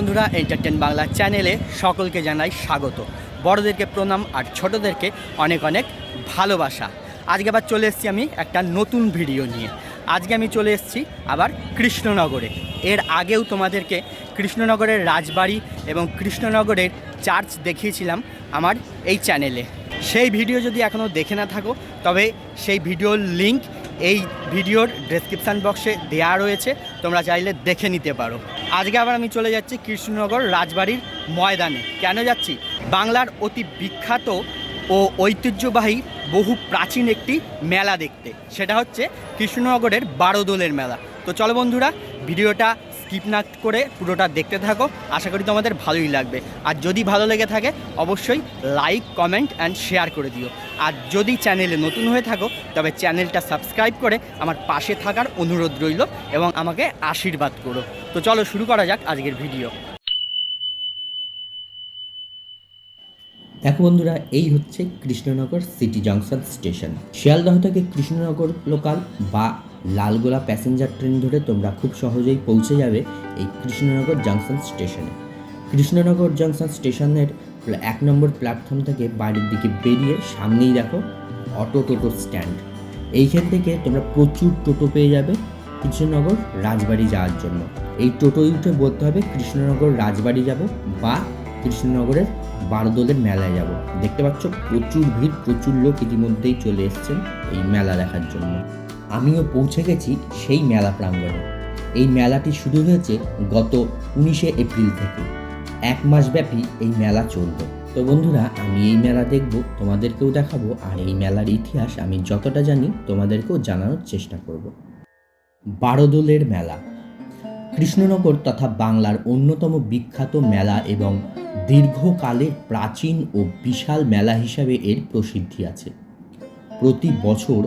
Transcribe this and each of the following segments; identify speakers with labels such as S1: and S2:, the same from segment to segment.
S1: বন্ধুরা এন্টারটেন বাংলা চ্যানেলে সকলকে জানাই স্বাগত। বড়দেরকে প্রণাম আর ছোটদেরকে অনেক অনেক ভালোবাসা। আজকে আবার চলে এসেছি আমি একটা নতুন ভিডিও নিয়ে। আজকে আমি চলে এসেছি আবার কৃষ্ণনগরে। এর আগেও তোমাদেরকে কৃষ্ণনগরের রাজবাড়ি এবং কৃষ্ণনগরের চার্চ দেখিয়েছিলাম আমার এই চ্যানেলে। সেই ভিডিও যদি এখনও দেখে না থাকো, তবে সেই ভিডিওর লিংক এই ভিডিওর ডেসক্রিপশান বক্সে দেওয়া রয়েছে। তোমরা চাইলে দেখে নিতে পারো। আজকে আবার আমি চলে যাচ্ছি কৃষ্ণনগর রাজবাড়ির ময়দানে। কেন যাচ্ছি? বাংলার অতি বিখ্যাত ও ঐতিহ্যবাহী বহু প্রাচীন একটি মেলা দেখতে। সেটা হচ্ছে কৃষ্ণনগরের বারোদোলের মেলা। তো চলো বন্ধুরা, ভিডিওটা স্কিপ না করে পুরোটা দেখতে থাকো। আশা করি তোমাদের ভালোই লাগবে। আর যদি ভালো লেগে থাকে, অবশ্যই লাইক কমেন্ট অ্যান্ড শেয়ার করে দিও। আর যদি চ্যানেলে নতুন হয়ে থাকো, তবে চ্যানেলটা সাবস্ক্রাইব করে আমার পাশে থাকার অনুরোধ রইল এবং আমাকে আশীর্বাদ করো। তো চলো শুরু করা যাক আজকের ভিডিও
S2: দেখো বন্ধুরা, এই হচ্ছে Krishnanagar city junction station Sealdah থেকে কৃষ্ণনগর লোকাল বা লালগোলা প্যাসেঞ্জার ট্রেন ধরে তোমরা খুব সহজেই পৌঁছে যাবে এই কৃষ্ণনগর জংশন স্টেশনে। কৃষ্ণনগর জংশন স্টেশনের এক নম্বর প্ল্যাটফর্ম থেকে বাড়ির দিকে বেরিয়ে সামনেই দেখো অটো টোটো স্ট্যান্ড। এইখান থেকে তোমরা প্রচুর টোটো পেয়ে যাবে কৃষ্ণনগর রাজবাড়ি যাওয়ার জন্য। এই টোটোয় উঠে বলতে হবে কৃষ্ণনগর রাজবাড়ি যাব বা কৃষ্ণনগরের বারোদোলের মেলায় যাব। দেখতে পাচ্ছ প্রচুর ভিড়, প্রচুর লোক ইতিমধ্যেই চলে এসেছেন এই মেলা দেখার জন্য। আমিও পৌঁছে গেছি সেই মেলা প্রাঙ্গণে। এই মেলাটি শুরু হয়েছে গত উনিশে এপ্রিল থেকে। এক মাস ব্যাপী এই মেলা চলবে। তো বন্ধুরা, আমি এই মেলা দেখব, তোমাদেরকেও দেখাবো, আর এই মেলার ইতিহাস আমি যতটা জানি তোমাদেরকেও জানানোর চেষ্টা করব। বারোদোলের মেলা। কৃষ্ণনগর তথা বাংলার অন্যতম বিখ্যাত মেলা এবং দীর্ঘকালের প্রাচীন ও বিশাল মেলা হিসাবে এর প্রসিদ্ধি আছে। প্রতি বছর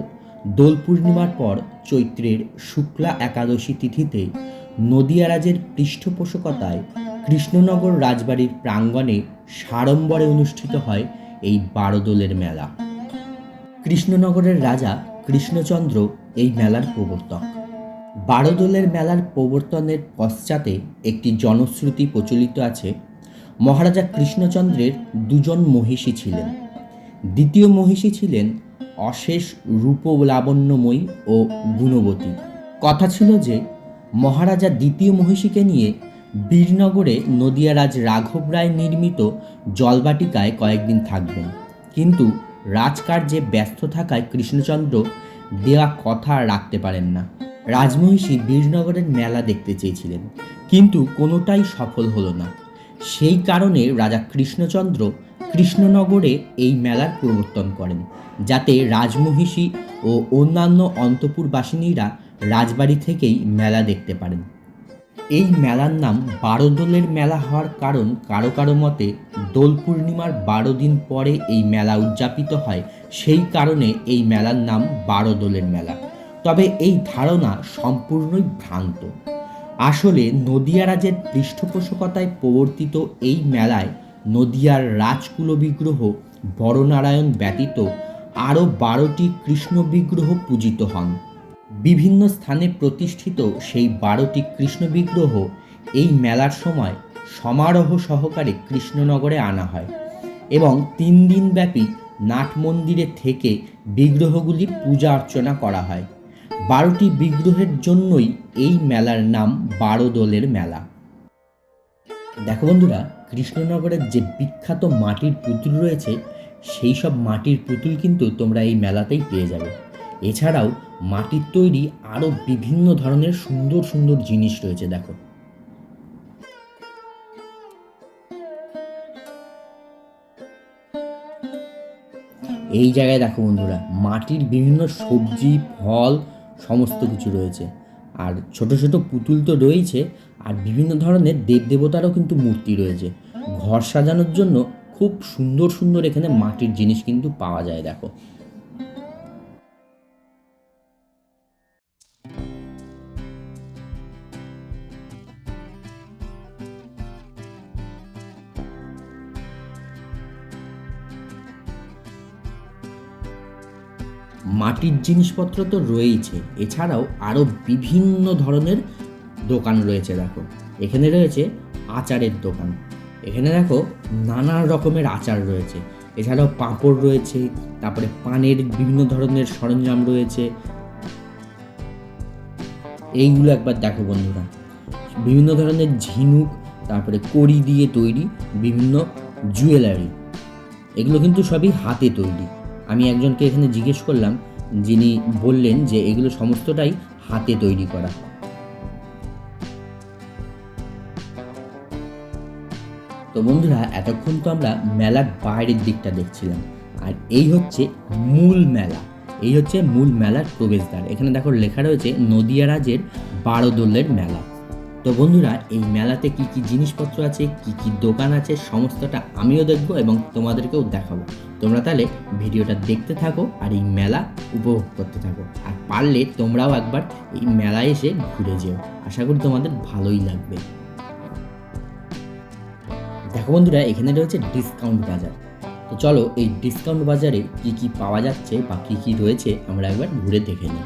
S2: দোল পূর্ণিমার পর চৈত্রের শুক্লা একাদশী তিথিতে নদিয়া রাজের পৃষ্ঠপোষকতায় কৃষ্ণনগর রাজবাড়ির প্রাঙ্গণে সাড়ম্বরে অনুষ্ঠিত হয় এই বারোদোলের মেলা। কৃষ্ণনগরের রাজা কৃষ্ণচন্দ্র এই মেলার প্রবর্তক। বারোদোলের মেলার প্রবর্তনের পশ্চাতে একটি জনশ্রুতি প্রচলিত আছে। মহারাজা কৃষ্ণচন্দ্রের দুজন মহিষী ছিলেন। দ্বিতীয় মহিষী ছিলেন অশেষ রূপ লাবণ্যময়ী ও গুণবতী। কথা ছিল যে, মহারাজা দ্বিতীয় মহিষীকে নিয়ে বীরনগরে নদিয়ারাজ রাঘব রায় নির্মিত জলবাটিকায় কয়েকদিন থাকবেন। কিন্তু রাজকার্যে ব্যস্ত থাকায় কৃষ্ণচন্দ্র দেওয়া কথা রাখতে পারেন না। রাজমহিষী বীরনগরের মেলা দেখতে চেয়েছিলেন, কিন্তু কোনোটাই সফল হলো না। সেই কারণে রাজা কৃষ্ণচন্দ্র কৃষ্ণনগরে এই মেলার প্রবর্তন করেন, যাতে রাজমহিষী ও অন্যান্য অন্তপুরবাসিনীরা রাজবাড়ি থেকেই মেলা দেখতে পারেন। এই মেলার নাম বারোদোলের মেলা হওয়ার কারণ কারও কারও মতে দোল পূর্ণিমার বারো দিন পরে এই মেলা উদযাপিত হয়, সেই কারণে এই মেলার নাম বারোদোলের মেলা। তবে এই ধারণা সম্পূর্ণই ভ্রান্ত। আসলে নদিয়া রাজের পৃষ্ঠপোষকতায় প্রবর্তিত এই মেলায় নদিয়ার রাজকুল বিগ্রহ বড়নারায়ণ ব্যতীত আরও বারোটি কৃষ্ণ বিগ্রহ পূজিত হন। বিভিন্ন স্থানে প্রতিষ্ঠিত সেই বারোটি কৃষ্ণ বিগ্রহ এই মেলার সময় সমারোহ সহকারে কৃষ্ণনগরে আনা হয় এবং তিন দিন ব্যাপী নাট মন্দিরে থেকে বিগ্রহগুলি পূজা অর্চনা করা হয়। বারোটি বিগ্রহের জন্যই এই মেলার নাম বারো দোলের মেলা। দেখো বন্ধুরা কৃষ্ণনগরের যে বিখ্যাত মাটির পুতুল রয়েছে, সেই সব মাটির পুতুল কিন্তু তোমরা এই মেলাতেই পেয়ে যাবে। এছাড়াও মাটির তৈরি আরও বিভিন্ন ধরনের সুন্দর সুন্দর জিনিস রয়েছে, দেখো। এই জায়গায় দেখো বন্ধুরা, মাটির বিভিন্ন সবজি, ফল, সমস্ত কিছু রয়েছে। আর ছোট ছোট পুতুল তো রয়েছে আর বিভিন্ন ধরনের দেব দেবতারও কিন্তু মূর্তি রয়েছে। ঘর সাজানোর জন্য খুব সুন্দর সুন্দর এখানে মাটির জিনিস কিন্তু পাওয়া যায়, দেখো। মাটির জিনিসপত্র তো রয়েইছে। এছাড়াও আরও বিভিন্ন ধরনের দোকান রয়েছে, দেখো। এখানে রয়েছে আচারের দোকান। এখানে দেখো নানা রকমের আচার রয়েছে। এছাড়াও পাঁপড় রয়েছে, তারপরে পানের বিভিন্ন ধরনের সরঞ্জাম রয়েছে। এইগুলো একবার দেখো বন্ধুরা। বিভিন্ন ধরনের ঝিনুক, তারপরে কড়ি দিয়ে তৈরি বিভিন্ন জুয়েলারি। এগুলো কিন্তু সবই হাতে তৈরি। আমি একজনকে এখানে জিজ্ঞেস করলাম, যিনি বললেন যে এগুলো সমস্তটাই হাতে তৈরি করা। তো বন্ধুরা, এতক্ষণ তো আমরা মেলার বাইরের দিকটা দেখছিলাম। আর এই হচ্ছে মূল মেলা। এই হচ্ছে মূল মেলার প্রবেশদ্বার। এখানে দেখো লেখা রয়েছে, নদিয়া রাজের বারো দোলের মেলা। তো বন্ধুরা, এই মেলাতে কি কি জিনিসপত্র আছে, কি কি দোকান আছে, সমস্তটা আমিও দেখব এবং তোমাদেরকেও দেখাবো। তোমরা তাহলে ভিডিওটা দেখতে থাকো আর এই মেলা উপভোগ করতে থাকো। আর পারলে তোমরাও একবার এই মেলায় এসে ঘুরে যেও। আশা করি তোমাদের ভালোই লাগবে। দেখো বন্ধুরা, এখানে রয়েছে ডিসকাউন্ট বাজার। তো চলো, এই ডিসকাউন্ট বাজারে কি কি পাওয়া যাচ্ছে বা কি কি রয়েছে, আমরা একবার ঘুরে দেখে নিই।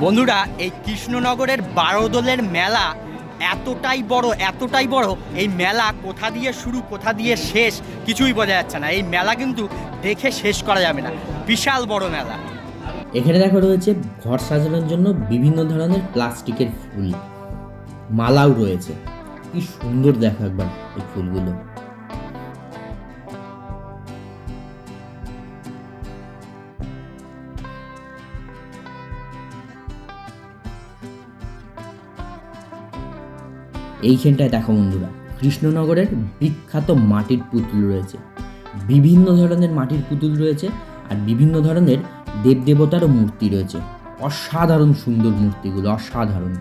S1: বন্ধুরা, এই কৃষ্ণনগরের বারোদলের মেলা এতটাই বড় এতটাই বড়। এই মেলা কোথা দিয়ে শুরু, কোথা দিয়ে শেষ কিছুই বোঝা যাচ্ছে না। এই মেলা কিন্তু দেখে শেষ করা যাবে না। বিশাল বড় মেলা।
S2: এখানে দেখো রয়েছে ঘর সাজানোর জন্য বিভিন্ন ধরনের প্লাস্টিকের ফুল। মালাও রয়েছে। কি সুন্দর দেখো একবার এই ফুলগুলো। এইখানটায় দেখো বন্ধুরা, কৃষ্ণনগরের বিখ্যাত মাটির পুতুল রয়েছে। বিভিন্ন ধরনের মাটির পুতুল রয়েছে আর বিভিন্ন ধরনের দেবদেবতারও মূর্তি রয়েছে। অসাধারণ সুন্দর মূর্তিগুলো, অসাধারণ।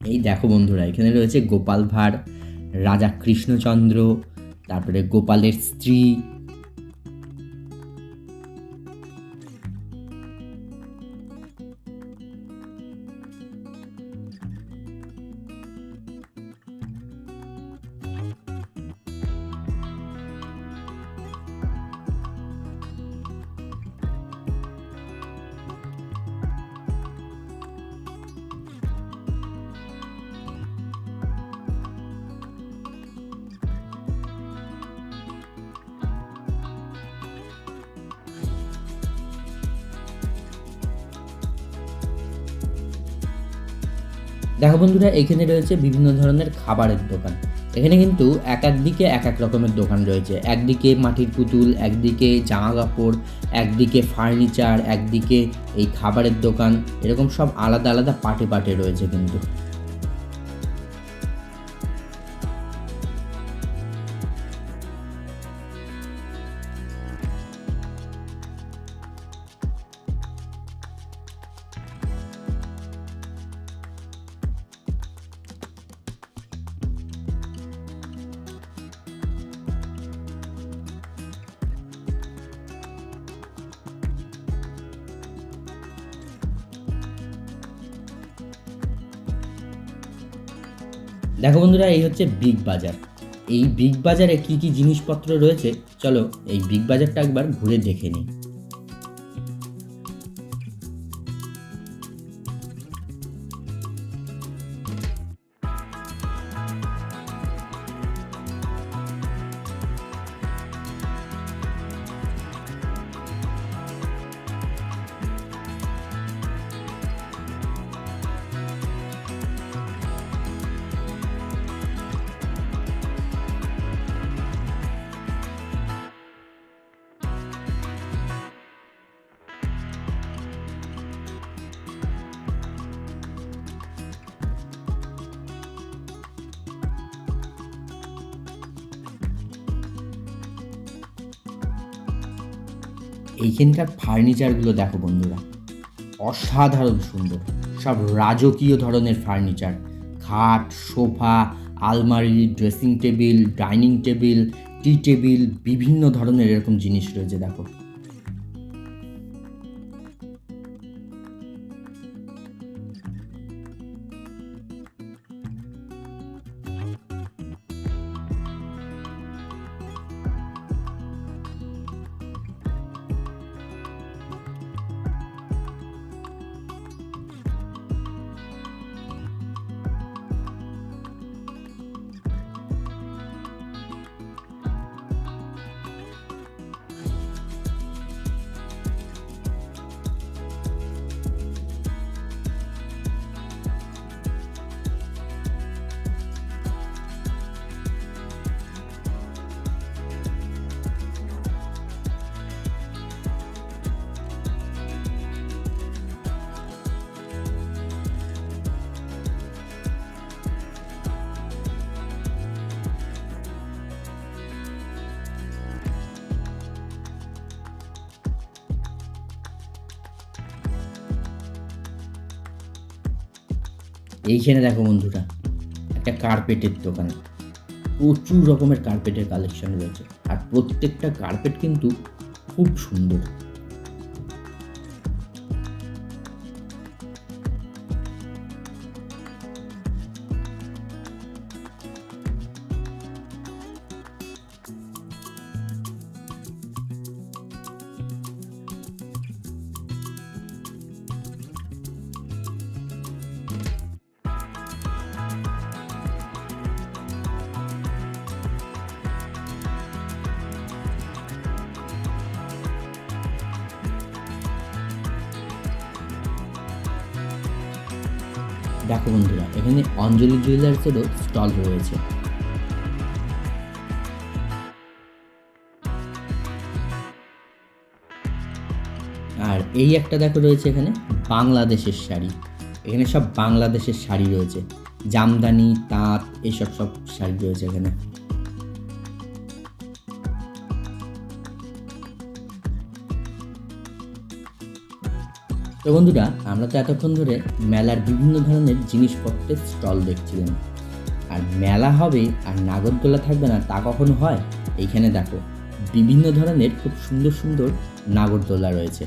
S2: এই দেখো বন্ধুরা, এখানে রয়েছে গোপাল ভাঁড়, রাজা কৃষ্ণচন্দ্র, তারপরে গোপালের স্ত্রী দেখো বন্ধুরা, এখানে রয়েছে বিভিন্ন ধরনের খাবারের দোকান। এখানে কিন্তু এক একদিকে এক এক রকমের দোকান রয়েছে। একদিকে মাটির পুতুল, একদিকে জামা কাপড়, একদিকে ফার্নিচার একদিকে এই খাবারের দোকান। এরকম সব আলাদা আলাদা পাটে পাটে রয়েছে কিন্তু। দেখো বন্ধুরা, এই হচ্ছে বিগ বাজার এই বিগ বাজারে কি কি জিনিসপত্র রয়েছে? চলো এই বিগ বাজারটা একবার ঘুরে দেখে নিই। এইখানকার ফার্নিচারগুলো দেখো বন্ধুরা, অসাধারণ সুন্দর। সব রাজকীয় ধরনের ফার্নিচার। খাট, সোফা, আলমারি, dressing table, dining table, tea table, বিভিন্ন ধরনের এরকম জিনিস রয়েছে দেখো। এইখানে দেখো বন্ধুরা, একটা কার্পেটের দোকান। প্রচুর রকমের কার্পেটের কালেকশন রয়েছে। আর প্রত্যেকটা কার্পেট কিন্তু খুব সুন্দর। দেখো বন্ধুরা, এখানে অঞ্জলি জুয়েলার্সেরও স্টল রয়েছে। আর এই একটা দেখো রয়েছে এখানে, বাংলাদেশের শাড়ি। এখানে সব বাংলাদেশের শাড়ি রয়েছে। জামদানি, তাঁত, এসব সব শাড়ি রয়েছে এখানে। তো বন্ধুরা, আমরা তো এতক্ষণ ধরে মেলার বিভিন্ন ধরনের জিনিসপত্রের স্টল দেখছিলাম। আর মেলা হবে আর নাগরদোলা থাকবে না তা কখনো হয়? এইখানে দেখো, বিভিন্ন ধরনের খুব সুন্দর সুন্দর নাগরদোলা রয়েছে।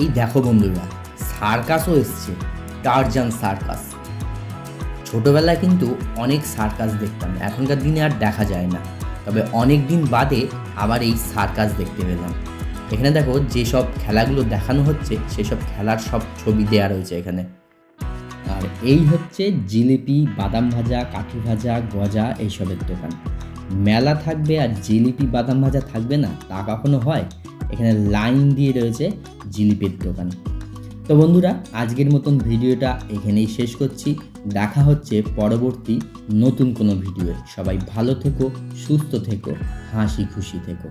S2: এই দেখো বন্ধুরা, সার্কাসও এসছে টারজান সার্কাস। ছোটবেলায় কিন্তু অনেক সার্কাস দেখতাম, এখনকার দিনে আর দেখা যায় না। তবে অনেক দিন বাদে আবার এই সার্কাস দেখতে পেলাম। এখানে দেখো যেসব খেলাগুলো দেখানো হচ্ছে, সেসব খেলার সব ছবি দেওয়া রয়েছে এখানে। আর এই হচ্ছে জিলিপি, বাদাম ভাজা, কাঠি ভাজা, গজা, এইসবের দোকান। মেলা থাকবে আর জিলিপি, বাদাম ভাজা থাকবে না, তা কখনো হয়? এখানে লাইন দিয়ে রয়েছে জিলিপির দোকান। তো বন্ধুরা, আজকের মতন ভিডিওটা এখানেই শেষ করছি। দেখা হচ্ছে পরবর্তী নতুন কোনো ভিডিওয়ে। সবাই ভালো থেকো, সুস্থ থেকো, হাসি খুশি থেকো।